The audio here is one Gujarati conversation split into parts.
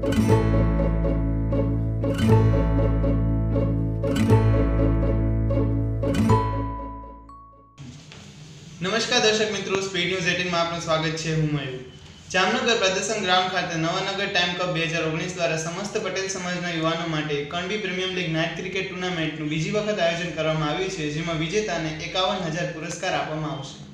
નમસ્કાર દર્શક મિત્રો સ્પીડ ન્યૂઝ એટીનમાં આપનું સ્વાગત છે. હું મયુર. જામનગર પ્રદર્શન ગ્રાઉન્ડ ખાતે નવાનગર ટાઈમ કપ બે હજાર ઓગણીસ દ્વારા સમસ્ત પટેલ સમાજના યુવાનો માટે Kanbi premium league night cricket ટુર્નામેન્ટનું બીજી વખત આયોજન કરવામાં આવ્યું છે, જેમાં વિજેતાને એકાવન હજાર પુરસ્કાર આપવામાં આવશે.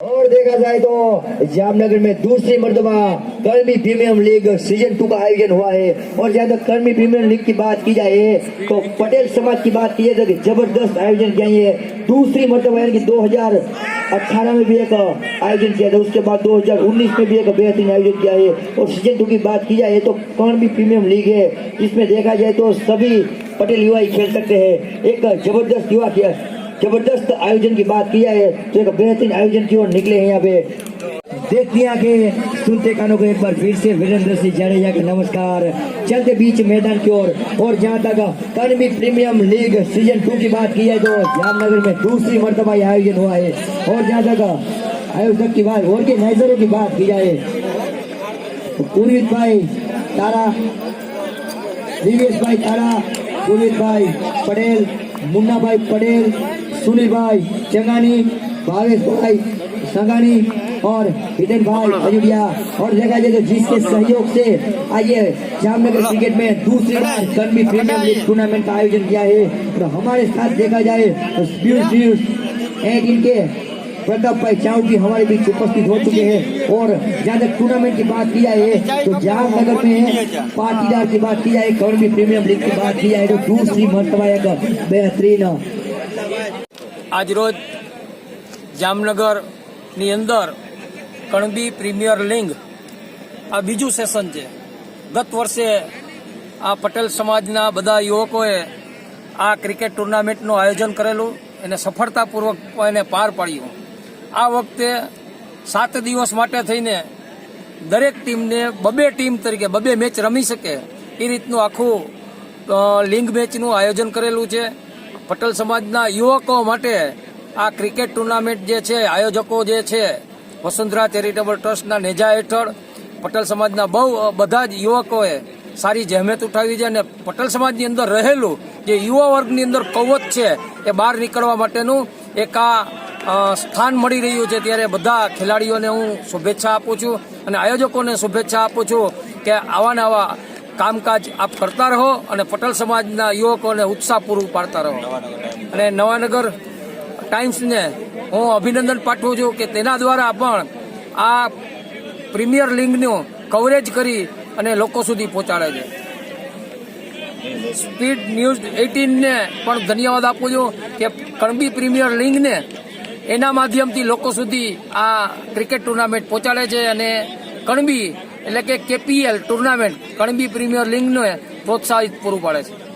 और देखा जाए तो जामनगर में दूसरी मर्तबा कर्मी प्रीमियम लीग सीज़न टू का आयोजन हुआ है। और जहाँ तक कर्मी प्रीमियम लीग की बात की जाए तो पटेल समाज की बात की जाए तो ज़बरदस्त आयोजन किया है दूसरी मर्तबा यानी कि 2018 में भी एक आयोजन किया था। उसके बाद 2019 में भी एक बेहतरीन आयोजन किया है। और सीज़न टू की बात की जाए तो कर्मी प्रीमियम लीग है। इसमें देखा जाए तो सभी पटेल युवा ही खेल सकते हैं। एक ज़बरदस्त युवा ज़बरदस्त आयोजन की बात किया है तो एक बेहतरीन आयोजन की ओर निकले हैं यहाँ पे। देखती आगे सुनते कानों को एक बार फिर से वीरेंद्र सिंह जडेजा के नमस्कार। चलते बीच मैदान की ओर और, जहाँ तक कर्मी प्रीमियम लीग सीज़न टू की बात की है तो जामनगर में दूसरी मरतबा यह आयोजन हुआ है। और जहाँ तक आयोजक की बात ऑर्गेनाइजरों की बात की जाए तो भाई तारा दिवेश भाई तारा पुनित भाई पटेल मुन्ना भाई पटेल सुनील भाई चंगानी भावेश भाई संगानी और हितेन भाई अयोध्या और जगह जगह जिसके सहयोग से आइए जामनगर क्रिकेट में दूसरी बार कर्मी प्रीमियर लीग टूर्नामेंट का आयोजन किया है। और हमारे साथ देखा जाए तो इनके प्रताप भाई चाव की हमारे बीच उपस्थित हो चुके हैं। और जहाँ तक टूर्नामेंट की बात की जाए तो जामनगर में पाटीदार की बात की जाए कर्मी प्रीमियर लीग की बात की जाए तो दूसरी मरतबा एक बेहतरीन આજરોજ જામનગરની અંદર કણબી પ્રીમિયર લીગ આ બીજું સેશન છે. ગત વર્ષે આ પટેલ સમાજના બધા યુવકોએ આ ક્રિકેટ ટુર્નામેન્ટનું આયોજન કરેલું, એને સફળતાપૂર્વક એને પાર પાડ્યું. આ વખતે સાત દિવસ માટે થઈને દરેક ટીમને બબે ટીમ તરીકે, બબે મેચ રમી શકે એ રીતનું આખું લિંગ મેચનું આયોજન કરેલું છે. પટેલ સમાજના યુવકો માટે આ ક્રિકેટ ટુર્નામેન્ટ જે છે, આયોજકો જે છે, વસુંધરા ચેરિટેબલ ટ્રસ્ટના નેજા હેઠળ પટેલ સમાજના બહુ બધા જ યુવકોએ સારી જહેમત ઉઠાવી છે અને પટેલ સમાજની અંદર રહેલું જે યુવા વર્ગની અંદર કવચ છે, એ બહાર નીકળવા માટેનું એક આ સ્થાન મળી રહ્યું છે. ત્યારે બધા ખેલાડીઓને હું શુભેચ્છા આપું છું અને આયોજકોને શુભેચ્છા આપું છું કે આવા ને આવા કામકાજ આપ કરતા રહો અને પટેલ સમાજના યુવકોને ઉત્સાહ પૂરું પાડતા રહો. અને નવાનગર ટાઈમ્સને હું અભિનંદન પાઠવું છું કે તેના દ્વારા પણ આ પ્રીમિયર લીગનું કવરેજ કરી અને લોકો સુધી પહોંચાડે છે. સ્પીડ ન્યૂઝ એટીનને પણ ધન્યવાદ આપું છું કે કણબી પ્રીમિયર લીગને એના માધ્યમથી લોકો સુધી આ ક્રિકેટ ટુર્નામેન્ટ પહોંચાડે છે અને કણબી એટલે કે કેપીએલ ટુર્નામેન્ટ કણબી પ્રીમિયર લીગને પ્રોત્સાહિત પૂરું પાડે છે.